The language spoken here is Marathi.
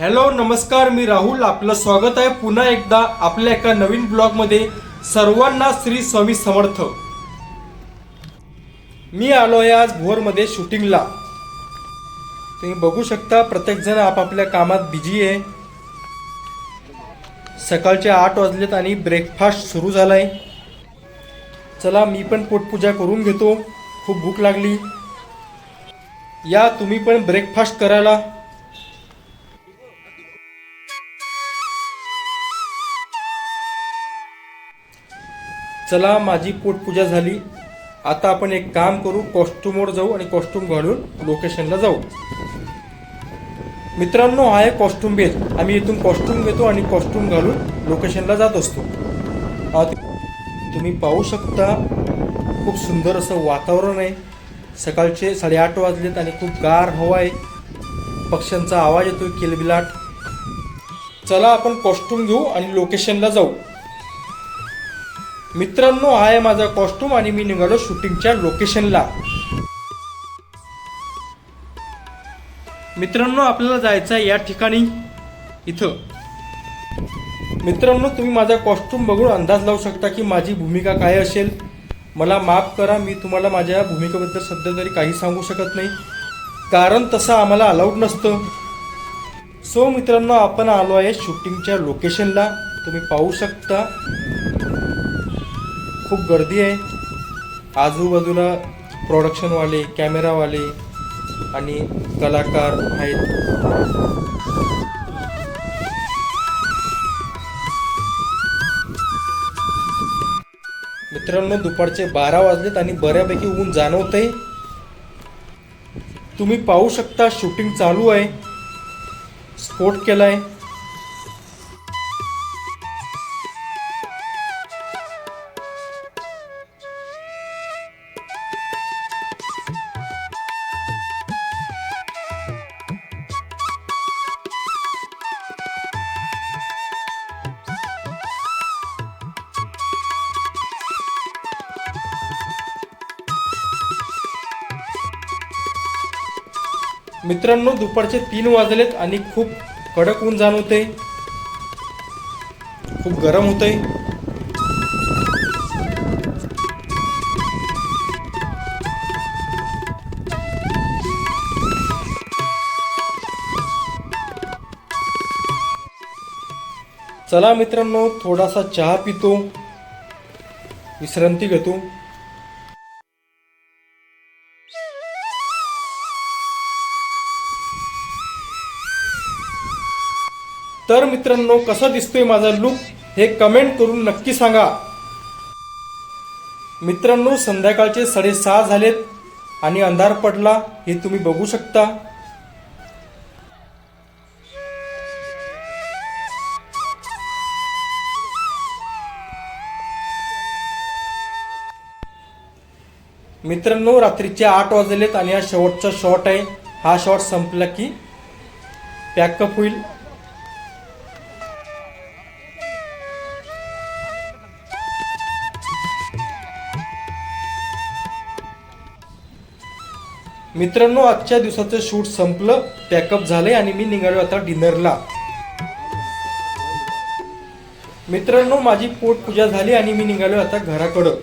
हॅलो नमस्कार मी राहुल. आपलं स्वागत आहे पुन्हा एकदा आपल्या एका नवीन ब्लॉगमध्ये. सर्वांना श्री स्वामी समर्थ. मी आलो आहे आज भोरमध्ये शूटिंगला. तुम्ही बघू शकता प्रत्येकजण आपापल्या कामात बिझी आहे. सकाळचे आठ वाजलेत आणि ब्रेकफास्ट सुरू झाला आहे चला मी पण पोटपूजा करून घेतो. खूप भूक लागली. या तुम्ही पण ब्रेकफास्ट करायला. चला माझी पोटपूजा झाली. आता आपण एक काम करू कॉस्ट्युमवर जाऊ आणि कॉस्ट्युम घालून लोकेशनला जाऊ. मित्रांनो हा आहे कॉस्ट्युम बेस आम्ही इथून कॉस्ट्युम घेतो आणि कॉस्ट्युम घालून लोकेशनला जात असतो. तुम्ही पाहू शकता खूप सुंदर असं वातावरण आहे. सकाळचे साडेआठ वाजलेत आणि खूप गार हवा आहे. पक्ष्यांचा आवाज येतोय किलबिलाट. चला आपण कॉस्ट्युम घेऊ आणि लोकेशनला जाऊ. मित्रांनो हा आहे माझा कॉस्ट्युम आणि मी निघालो शूटिंगच्या लोकेशनला मित्रांनो आपल्याला जायचं आहे या ठिकाणी इथं. मित्रांनो तुम्ही माझा कॉस्ट्युम बघून अंदाज लावू शकता की माझी भूमिका काय असेल. मला माफ करा मी तुम्हाला माझ्या भूमिकेबद्दल सध्या तरी काही सांगू शकत नाही. कारण तसं आम्हाला अलाउड नसतं. सो मित्रांनो आपण आलो आहे शूटिंगच्या लोकेशनला तुम्ही पाहू शकता. खूप गर्दी आहे. आजूबाजूला प्रोडक्शनवाले कॅमेरावाले आणि कलाकार आहेत. मित्रांनो दुपारचे बारा वाजलेत आणि बऱ्यापैकी ऊन जाणवतंय. तुम्ही पाहू शकता शूटिंग चालू आहे. स्फोट आहे मित्रांनो दुपारचे तीन वाजलेत आणि खूप कडक ऊन जाणवते खूप गरम होते चला मित्रांनो थोडासा चहा पितो विश्रांती घेतो. तर मित्रांनो कसं दिसतोय माझा लुक हे कमेंट करून नक्की सांगा. मित्रांनो संध्याकाळचे साडेसहा झालेत आणि अंधार पडला हे तुम्ही बघू शकता. मित्रांनो रात्रीचे आठ वाजलेत आणि हा शेवटचा शॉट आहे. हा शॉट संपला की पॅकअप होईल. मित्रांनो आजच्या दिवसाचं शूट संपलं पॅकअप झालंय आणि मी निघालो आता डिनरला. मित्रांनो माझी पोट पूजा झाली आणि मी निघालो आता घराकडं.